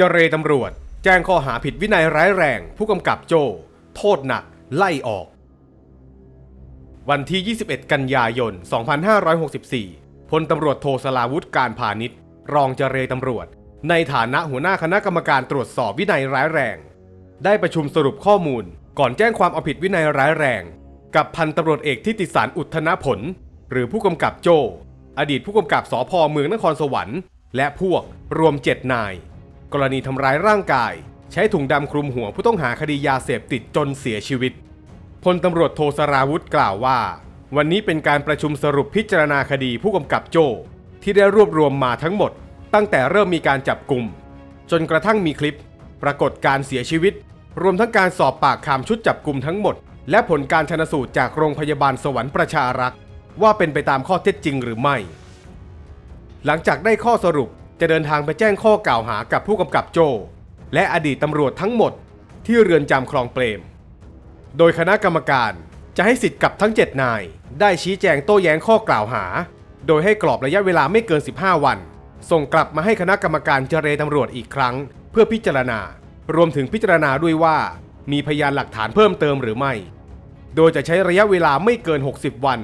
เจเรตำรวจ แจ้งข้อหาผิดวินัยร้ายแรง ผู้กำกับโจ โทษหนัก ไล่ออก วันที่ 21 กันยายน 2564 พลตำรวจโทสลาวุธการพาณิชย์ รองเจเรตำรวจ ในฐานะหัวหน้าคณะกรรมการตรวจสอบวินัยร้ายแรง ได้ประชุมสรุปข้อมูล ก่อนแจ้งความเอาผิดวินัยร้ายแรง กับพันตำรวจเอกทิติสารอุทธนผล หรือผู้กำกับโจ อดีตผู้กำกับสพเมืองนครสวรรค์ และพวกรวม 7 นาย กรณีทำร้ายร่างกาย ใช้ถุงดำคลุมหัวผู้ต้องหาคดียาเสพติดจนเสียชีวิตพลตำรวจโทสราวุธกล่าวว่า วันนี้เป็นการประชุมสรุปพิจารณาคดีผู้กำกับโจ ที่ได้รวบรวมมาทั้งหมด ตั้งแต่เริ่มมีการจับกลุ่ม จนกระทั่งมีคลิป ปรากฏการเสียชีวิต รวมทั้งการสอบปากคำชุดจับกลุ่มทั้งหมด และผลการชนสูตรจากโรงพยาบาลสวรรค์ประชารักษ์ว่าเป็นไปตามข้อเท็จจริงหรือไม่ หลังจากได้ข้อสรุป จะเดินทางไปแจ้งข้อกล่าวหากับผู้กำกับโจ้และอดีตตำรวจทั้งหมดที่เรือนจำคลองเปรม โดยคณะกรรมการจะให้สิทธิ์กับทั้ง 7 นาย ได้ชี้แจงโต้แย้งข้อกล่าวหา โดยให้กรอบระยะเวลาไม่เกิน 15 วัน ส่งกลับมาให้คณะกรรมการเจรตำรวจอีกครั้ง เพื่อพิจารณา รวมถึงพิจารณาด้วยว่า มีพยานหลักฐานเพิ่มเติมหรือไม่ โดยจะใช้ระยะเวลาไม่เกิน 60 วัน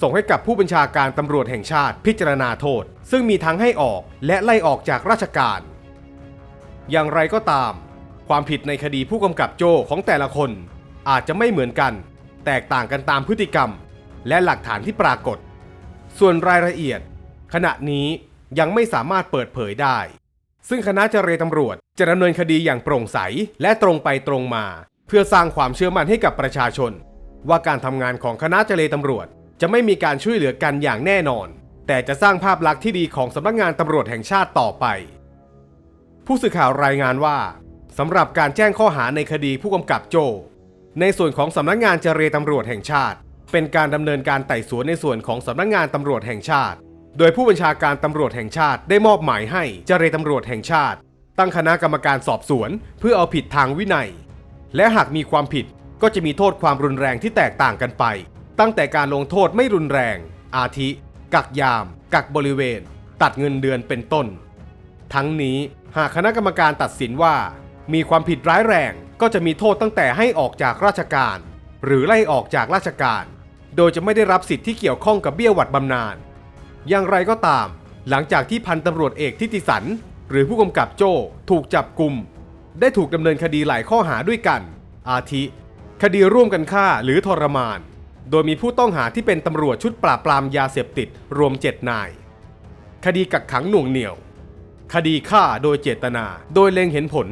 ส่งให้กับผู้บัญชาการตำรวจแห่งชาติพิจารณาโทษ ซึ่งมีทั้งให้ออกและไล่ออกจากราชการ อย่างไรก็ตาม ความผิดในคดีผู้กำกับโจ้ของแต่ละคน อาจจะไม่เหมือนกัน แตกต่างกันตามพฤติกรรม และหลักฐานที่ปรากฏ ส่วนรายละเอียด ขณะนี้ยังไม่สามารถเปิดเผยได้ ซึ่งคณะเจรตำรวจจะดำเนินคดีอย่างโปร่งใสและตรงไปตรงมา เพื่อสร้างความเชื่อมั่นให้กับประชาชน ว่าการทำงานของคณะเจรตำรวจ จะไม่มีการช่วยเหลือกันอย่างแน่นอน แต่จะสร้างภาพลักษณ์ที่ดีของสำนักงานตำรวจแห่งชาติต่อไป ผู้สื่อข่าวรายงานว่าสำหรับการแจ้งข้อหาในคดีผู้กำกับโจ ในส่วนของสำนักงานเจรตำรวจแห่งชาติ เป็นการดำเนินการไต่สวนในส่วนของสำนักงานตำรวจแห่งชาติ โดยผู้บัญชาการตำรวจแห่งชาติได้มอบหมายให้เจรตำรวจแห่งชาติ ตั้งคณะกรรมการสอบสวน เพื่อเอาผิดทางวินัย และหากมีความผิดก็จะมีโทษความรุนแรงที่แตกต่างกันไป ตั้งแต่การลงโทษไม่รุนแรง อาทิ กักยาม กักบริเวณ ตัดเงินเดือนเป็นต้น ทั้งนี้หากคณะกรรมการตัดสินว่า มีความผิดร้ายแรงก็จะมีโทษตั้งแต่ให้ออกจากราชการ หรือไล่ออกจากราชการ โดยจะไม่ได้รับสิทธิ์ที่เกี่ยวข้องกับเบี้ยหวัดบำนาญอย่างไรก็ตาม หลังจากที่พันตำรวจเอกทิติสัน หรือผู้กำกับโจ้ถูกจับกลุ่ม ได้ถูกดำเนินคดีหลายข้อหาด้วยกัน อาทิ คดีร่วมกันฆ่าหรือทรมาน โดยมีผู้ต้องหาที่เป็นตำรวจชุดปราบปรามยาเสพติดรวม 7 นาย คดีกักขังหน่วงเหนี่ยว คดีฆ่าโดยเจตนา โดยเล็งเห็นผล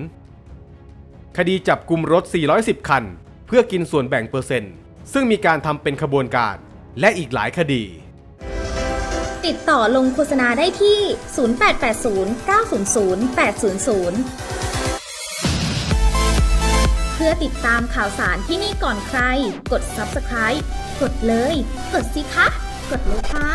คดีจับกลุ่มรถ 410 คัน เพื่อกินส่วนแบ่งเปอร์เซ็นต์ ซึ่งมีการทำเป็นขบวนการ และอีกหลายคดี ติดต่อลงโฆษณาได้ที่ 0880 900 800เพื่อติดตามข่าวสารที่นี่ก่อนใคร กด subscribe กดเลย กดสิคะ กดเลยค่ะ